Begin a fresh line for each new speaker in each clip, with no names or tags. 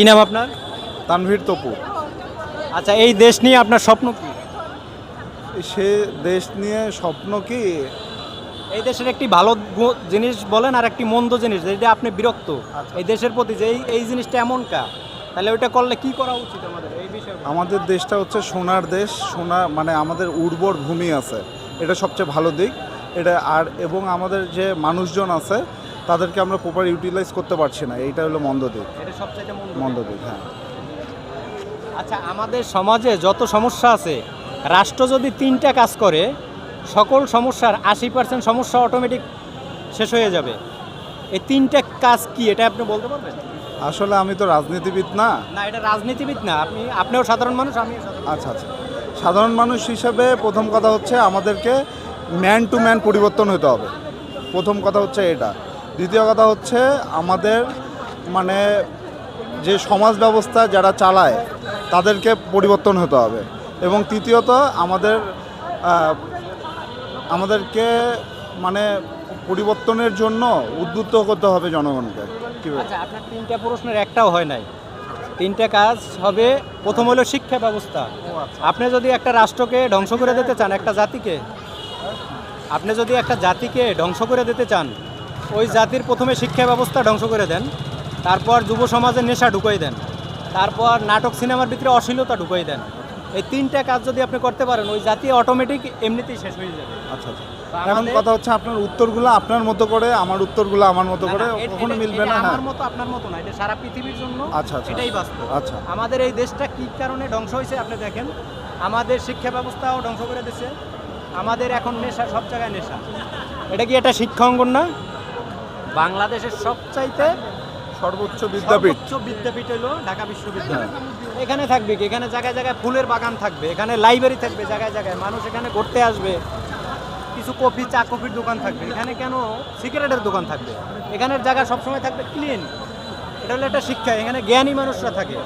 কি নাম আপনার?
তানভীর তপু।
আচ্ছা এই দেশ নিয়ে আপনার স্বপ্ন কি?
সে দেশ নিয়ে স্বপ্ন কি?
এই দেশের একটি ভালো জিনিস বলেন আর একটি মন্দ জিনিস যেটা আপনি বিরক্ত।
আচ্ছা।
এই দেশের প্রতি যে এই- এই জিনিসটা এমন কা? তাহলে ওইটা করলে কি করা উচিত আমাদের? এই বিষয়ে
আমাদের দেশটা হচ্ছে সোনার দেশ সোনা মানে আমাদের উর্বর ভূমি আছে। এটা সবচেয়ে ভালো দিক। এটা আর এবং আমাদের যে মানুষজন আছে তাদেরকে আমরা প্রপার ইউটিলাইজ করতে পারছি না। এইটা হলো মন্দ দিক।
মন্দ
দিক। হ্যাঁ।
আচ্ছা আমাদের সমাজে যত সমস্যা আছে রাষ্ট্র যদি তিনটা কাজ করে সকল সমস্যার আশি পার্সেন্ট সমস্যা অটোমেটিক শেষ হয়ে যাবে। এই তিনটা কাজ কি এটা আপনি বলতে পারবেন?
আসলে আমি তো রাজনীতিবিদ না।
না এটা রাজনীতিবিদ না আপনি আপনিও সাধারণ মানুষ আমি
আচ্ছা আচ্ছা। সাধারণ মানুষ হিসেবে প্রথম কথা হচ্ছে আমাদেরকে ম্যান টু ম্যান পরিবর্তন হতে হবে। প্রথম কথা হচ্ছে এটা। দ্বিতীয় কথা হচ্ছে আমাদের মানে যে সমাজ ব্যবস্থা যারা চালায় তাদেরকে পরিবর্তন হতে হবে। এবং তৃতীয়ত আমাদের আমাদেরকে মানে পরিবর্তনের জন্য উদ্বুদ্ধ করতে হবে জনগণকে?
আচ্ছা আপনার তিনটা প্রশ্নের একটাও হয় নাই। তিনটা কাজ হবে প্রথম হলো শিক্ষা ব্যবস্থা। আপনি যদি একটা রাষ্ট্রকে ধ্বংস করে দিতে চান একটা জাতিকে আপনি যদি একটা জাতিকে ধ্বংস করে দিতে চান ওই জাতির প্রথমে শিক্ষা ব্যবস্থা ধ্বংস করে দেন তারপর যুব সমাজের নেশা ঢুকাই দেন তারপর নাটক সিনেমার ভিতরে অশ্লীলতা ঢুকাই দেন। এই তিনটা কাজ যদি আপনি করতে পারেন ওই জাতি অটোমেটিক এমনিতেই শেষ হয়ে যাবে।
আচ্ছা আচ্ছা। এখন কথা হচ্ছে আপনার উত্তরগুলো আপনার মতো করে আমার উত্তরগুলো আমার মতো করে কখনো মিলবে না
আমার মতো আপনার মতো না এটা সারা পৃথিবীর জন্য
আচ্ছা, আচ্ছা।
এটাই বাস্তব।
আচ্ছা।
আমাদের এই দেশটা কি কারণে ধ্বংস হয়েছে আপনি দেখেন আমাদের শিক্ষা ব্যবস্থাও ধ্বংস করে দিচ্ছে আমাদের এখন নেশা সব জায়গায় নেশা। এটা কি এটা শিক্ষা অঙ্গন না? বাংলাদেশের সবচাইতে
সর্বোচ্চ বিদ্যাপীঠ।
সর্বোচ্চ বিদ্যাপীঠ হলো ঢাকা বিশ্ববিদ্যালয়। এখানে থাকবে কি? এখানে জায়গায় জায়গায় ফুলের বাগান থাকবে এখানে লাইব্রেরি থাকবে জায়গায় জায়গায়। মানুষ এখানে ঘুরতে আসবে কিছু কফি চা কফির দোকান থাকবে। এখানে কেন? সিগারেটের দোকান থাকবে। এখানের জায়গা সবসময় থাকবে ক্লিন এটা হলো একটা শিক্ষা এখানে জ্ঞানী মানুষরা থাকে।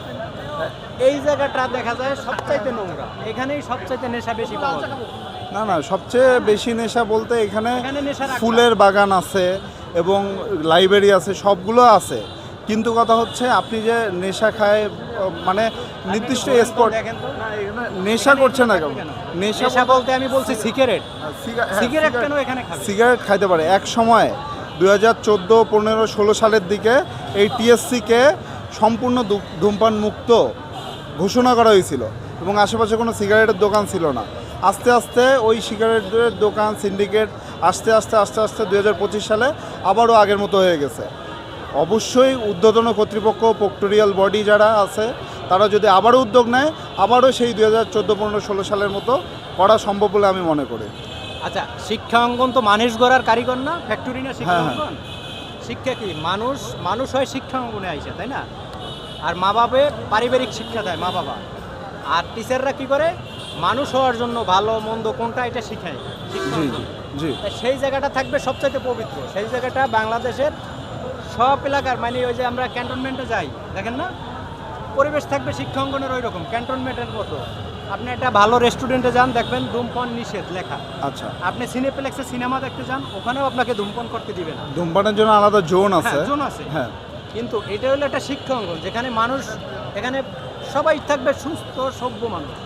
এই জায়গাটা দেখা যায় সবচাইতে নোংরা। এখানেই সবচাইতে নেশা বেশি পাওয়া যায়।
না না সবচেয়ে বেশি নেশা বলতে এখানে
এখানে নেশা
ফুলের বাগান আছে এবং লাইব্রেরি আছে সবগুলো আছে। কিন্তু কথা হচ্ছে আপনি যে নেশা খায় মানে নির্দিষ্ট স্পট নেশা করছে না নেশা
বলতে আমি বলছি সিগারেট।
হ্যাঁ,
সিগারেট কেন এখানে
সিগারেট খাইতে পারে। এক সময় দুই হাজার চোদ্দ পনেরো ষোলো সালের দিকে এই টিএসসিকে সম্পূর্ণ ধূমপান মুক্ত ঘোষণা করা হয়েছিল এবং আশেপাশে কোনো সিগারেটের দোকান ছিল না। আস্তে আস্তে ওই সিগারেটের দোকান সিন্ডিকেট আস্তে আস্তে আস্তে আস্তে দুই হাজার পঁচিশ সালে আবারও আগের মতো হয়ে গেছে। অবশ্যই ঊর্ধ্বতন কর্তৃপক্ষ পোক্টোরিয়াল বডি যারা আছে তারা যদি আবারও উদ্যোগ নেয় আবারও সেই দুই হাজার চোদ্দ পনেরো ষোলো সালের মতো করা সম্ভব বলে আমি মনে করি।
আচ্ছা শিক্ষা অঙ্গন তো মানুষ গড়ার কারিগর না? ফ্যাক্টরি না শিক্ষা
হ্যাঁ, হ্যাঁ।
অঙ্গন? শিক্ষা কি? মানুষ মানুষ হয় শিক্ষা অঙ্গনে আইসে তাই না? আর মা বাবা পারিবারিক শিক্ষা দেয় মা বাবা। আর টিচাররা কি করে? মানুষ হওয়ার জন্য ভালো মন্দ কোনটা এটা শিখায়। শিক্ষা সেই জায়গাটা থাকবে সবচাইতে পবিত্র। সেই জায়গাটা বাংলাদেশের সব এলাকার মানে ওই যে আমরা ক্যান্টনমেন্টে যাই দেখেন না? পরিবেশ থাকবে শিক্ষা অঙ্গনের ওই রকম ক্যান্টনমেন্টের মতো। আপনি একটা ভালো রেস্টুরেন্টে যান দেখবেন ধূমপান নিষেধ লেখা।
আচ্ছা।
আপনি সিনেপ্লেক্সে সিনেমা দেখতে যান ওখানেও আপনাকে ধূমপান করতে দিবে না।
ধূমপানের জন্য আলাদা জোন আছে।
জোন আছে।
হ্যাঁ।
কিন্তু এটা হলো একটা শিক্ষা অঙ্গন যেখানে মানুষ এখানে সবাই থাকবে সুস্থ সভ্য মানুষ।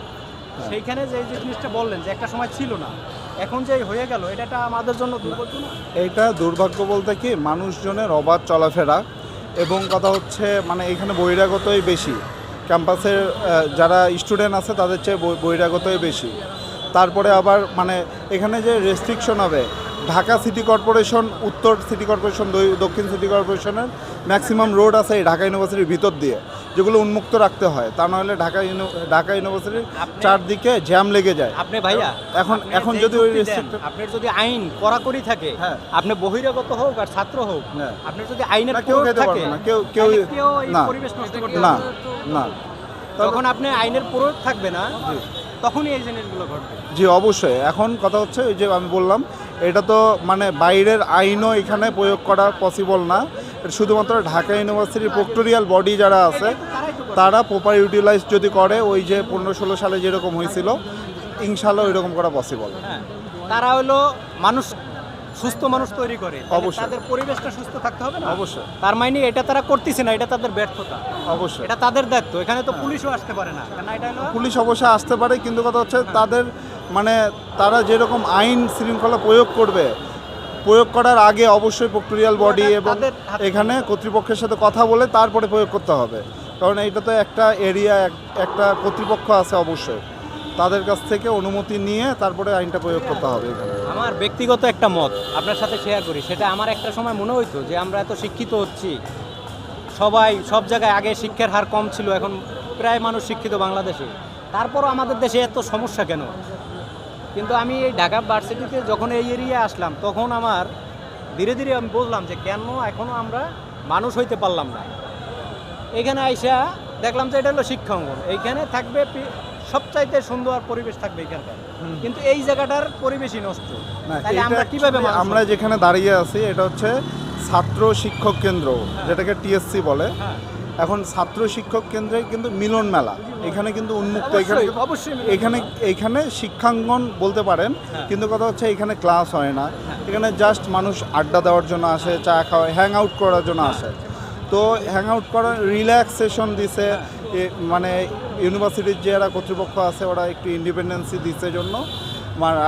সেইখানে যে যে জিনিসটা বললেন যে একটা সময় ছিল না। এখন যে হয়ে গেল, এটা আমাদের জন্য
এইটা দুর্ভাগ্য বলতে কি, মানুষজনের অবাধ চলাফেরা এবং কথা হচ্ছে মানে এখানে বহিরাগতই বেশি। ক্যাম্পাসের যারা স্টুডেন্ট আছে তাদের চেয়ে বহিরাগতই বেশি। তারপরে আবার মানে এখানে যে রেস্ট্রিকশন হবে, ঢাকা সিটি কর্পোরেশন উত্তর সিটি কর্পোরেশন দক্ষিণ সিটি কর্পোরেশনের ম্যাক্সিমাম রোড আছে এই ঢাকা ইউনিভার্সিটির ভিতর দিয়ে। যেগুলো উন্মুক্ত রাখতে হয় তা নাহলে ঢাকা ঢাকা ইউনিভার্সিটির চারদিকে জ্যাম লেগে যায়।
আপনি ভাইয়া
এখন- এখন যদি ওই
আপনার যদি আইন কড়াকড়ি থাকে
হ্যাঁ।
আপনি বহিরাগত হোক আর ছাত্র হোক
হ্যাঁ।
আপনার যদি আইনের
না, কেউ খেতে
থাকে
পারবে না, কেউ- কেউ- না।
পরিবেশ নষ্ট করতে
না না।
যখন আপনি আইনের প্রয়োগ থাকবে না তখনই এই জিনিসগুলো ঘটবে।
জি অবশ্যই। এখন কথা হচ্ছে ওই যে আমি বললাম এটা তো মানে বাইরের আইনও এখানে প্রয়োগ করা পসিবল না। শুধুমাত্র ঢাকা ইউনিভার্সিটির প্রক্টোরিয়াল বডি যারা আছে। তারা প্রপার ইউটিলাইজ যদি করে ওই যে পনেরো ষোলো সালে যেরকম হয়েছিল ইনশাল্লাহ ওই রকম করা পসিবল
হ্যাঁ তারা হলো মানুষ সুস্থ মানুষ তৈরি করে।
অবশ্যই।
তাদের পরিবেশটা সুস্থ থাকতে হবে না?
অবশ্যই।
তার মানে এটা তারা করতেছে না এটা তাদের ব্যর্থতা।
অবশ্যই।
এটা তাদের দায়িত্ব এখানে তো পুলিশও আসতে পারে না। কেন এটা হলো
পুলিশ অবশ্যই আসতে পারে কিন্তু কথা হচ্ছে তাদের মানে তারা যেরকম আইন শৃঙ্খলা প্রয়োগ করবে প্রয়োগ করার আগে অবশ্যই প্রক্টোরিয়াল বডি এবং এখানে কর্তৃপক্ষের সাথে কথা বলে তারপরে প্রয়োগ করতে হবে। কারণ এইটা তো একটা এরিয়া একটা কর্তৃপক্ষ আছে অবশ্যই। তাদের কাছ থেকে অনুমতি নিয়ে তারপরে আইনটা প্রয়োগ করতে হবে
আমার ব্যক্তিগত একটা মত আপনার সাথে শেয়ার করি। সেটা আমার একটা সময় মনে হইতো যে আমরা এত শিক্ষিত হচ্ছি। সবাই সব জায়গায় আগে শিক্ষার হার কম ছিল এখন প্রায় মানুষ শিক্ষিত বাংলাদেশে। তারপরও আমাদের দেশে এত সমস্যা কেন? কিন্তু আমি এই ঢাকা ভার্সিটিতে যখন এই এরিয়া আসলাম তখন আমার ধীরে ধীরে আমি বুঝলাম যে কেন এখনও আমরা মানুষ হইতে পারলাম না। এখানে আইসা দেখলাম যে এটা হলো শিক্ষাঙ্গন এইখানে থাকবে সবচাইতে সুন্দর পরিবেশ থাকবে এখানকার। কিন্তু এই জায়গাটার পরিবেশই নষ্ট। আমরা কীভাবে
আমরা যেখানে দাঁড়িয়ে আছি এটা হচ্ছে ছাত্র শিক্ষক কেন্দ্র যেটাকে টিএসসি বলে।
হ্যাঁ।
এখন ছাত্র শিক্ষক কেন্দ্রে কিন্তু মিলন মেলা। এখানে কিন্তু উন্মুক্ত। এখানে এখানে এখানে শিক্ষাঙ্গন বলতে পারেন
হ্যাঁ।
কিন্তু কথা হচ্ছে এখানে ক্লাস হয় না। এখানে জাস্ট মানুষ আড্ডা দেওয়ার জন্য আসে চা খাওয়া হ্যাং আউট করার জন্য আসে। তো হ্যাং আউট করার রিল্যাক্সেশন দিছে। এ- মানে ইউনিভার্সিটির যারা কর্তৃপক্ষ আছে ওরা একটু ইন্ডিপেন্ডেন্সি দিচ্ছে জন্য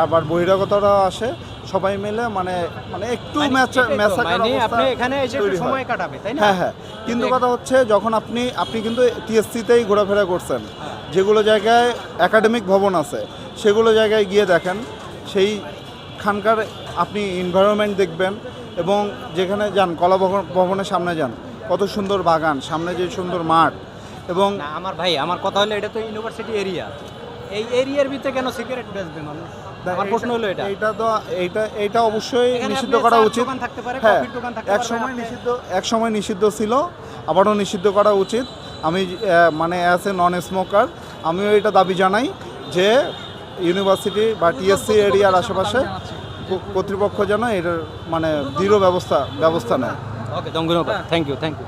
আবার বহিরাগতরাও আসে। সবাই মিলে মানে মানে একটু
মানে মানে আপনি এখানে এসে একটু সময় কাটাবে তাই না?
হ্যাঁ হ্যাঁ। কিন্তু কথা হচ্ছে যখন আপনি আপনি কিন্তু টিএসসিতেই ঘোরাফেরা করছেন।
হ্যাঁ।
যেগুলো জায়গায় একাডেমিক ভবন আছে সেগুলো জায়গায় গিয়ে দেখেন সেইখানকার আপনি এনভায়রনমেন্ট দেখবেন এবং যেখানে যান কলা ভবন- ভবনের সামনে যান কত সুন্দর বাগান সামনে যে সুন্দর মাঠ এবং
আমার ভাই আমার কথা হলো এটা তো ইউনিভার্সিটি এরিয়া এই এরিয়ার ভিতরে কেন সিগারেট বেচবে মানুষ? আমার প্রশ্ন হলো এটা।
এইটা তো এইটা এইটা অবশ্যই নিষিদ্ধ করা উচিত। হ্যাঁ এক সময় নিষিদ্ধ এক সময় নিষিদ্ধ ছিল আবারও নিষিদ্ধ করা উচিত। আমি মানে অ্যাজ এ নন স্মোকার আমিও এটা দাবি জানাই যে ইউনিভার্সিটি বা টিএসসি এরিয়ার আশেপাশে কর্তৃপক্ষ যেন এটার মানে দৃঢ় ব্যবস্থা ব্যবস্থা নেয়।
ওকে ধন্যবাদ। Thank you thank you